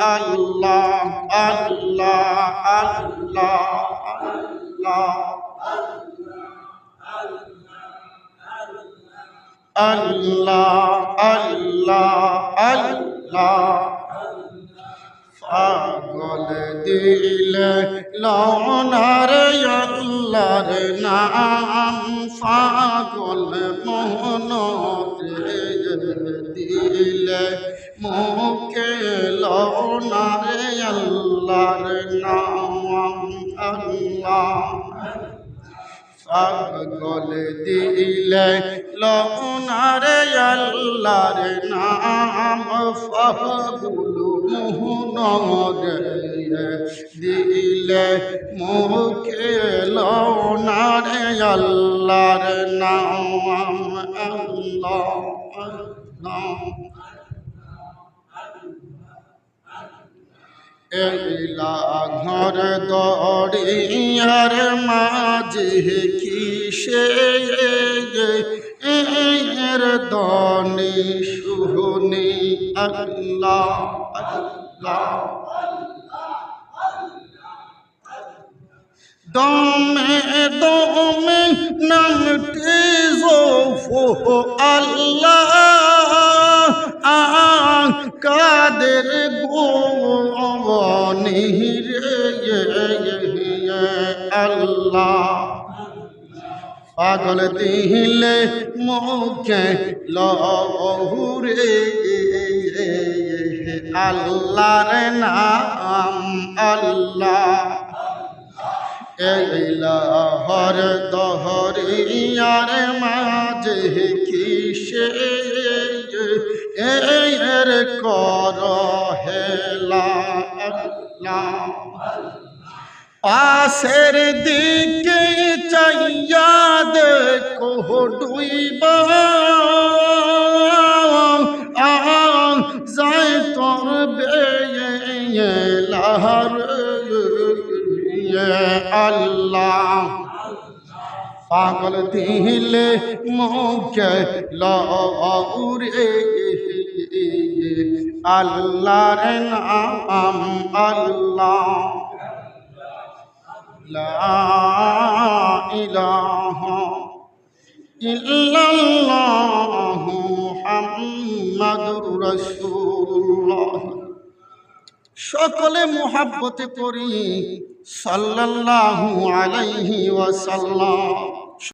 আল্লাহ আল্লাহ আল্লাহ আল্লাহ আল্লাহ আল্লাহ আল্লাহ পাগল দিলে লনার আল্লাহর নাম পাগল মোহন দিলে মুখে লনার আল্লাহর নাম আল্লাহ। দিলে লনারে আল্লাহর নাম ফাগুল মোহনর দিলে মুখে লনারে আল্লাহর নাম এলা ঘর দড়িয়ার মাঝে কিসে এর দনি শুনি? আল্লাহ আল্লাহ। দমে দমে নামটি জোফো আল্লাহ কাদের গোবনি রে আল্লাহ। পাগল দিলে মুখে লহুরে আল্লাহর নাম আল্লাহ। এইলাহর দহরিয়ার মাঝে কিসে? এর কর হেলা পাশের দিকে চাইয়া দেখো ডুইবা। যায় তোর বেয়ে লাহার আল্লাহ। পাগল দিলে মুখে লউরে আল্লাহর নাম আল্লাহ। লা ইলাহা ইল্লাল্লাহ মুহাম্মাদুর রাসূলুল্লাহ। সকলে মোহাব্বতে করি সাল্লাল্লাহু আলাইহি ওয়াসাল্লাম।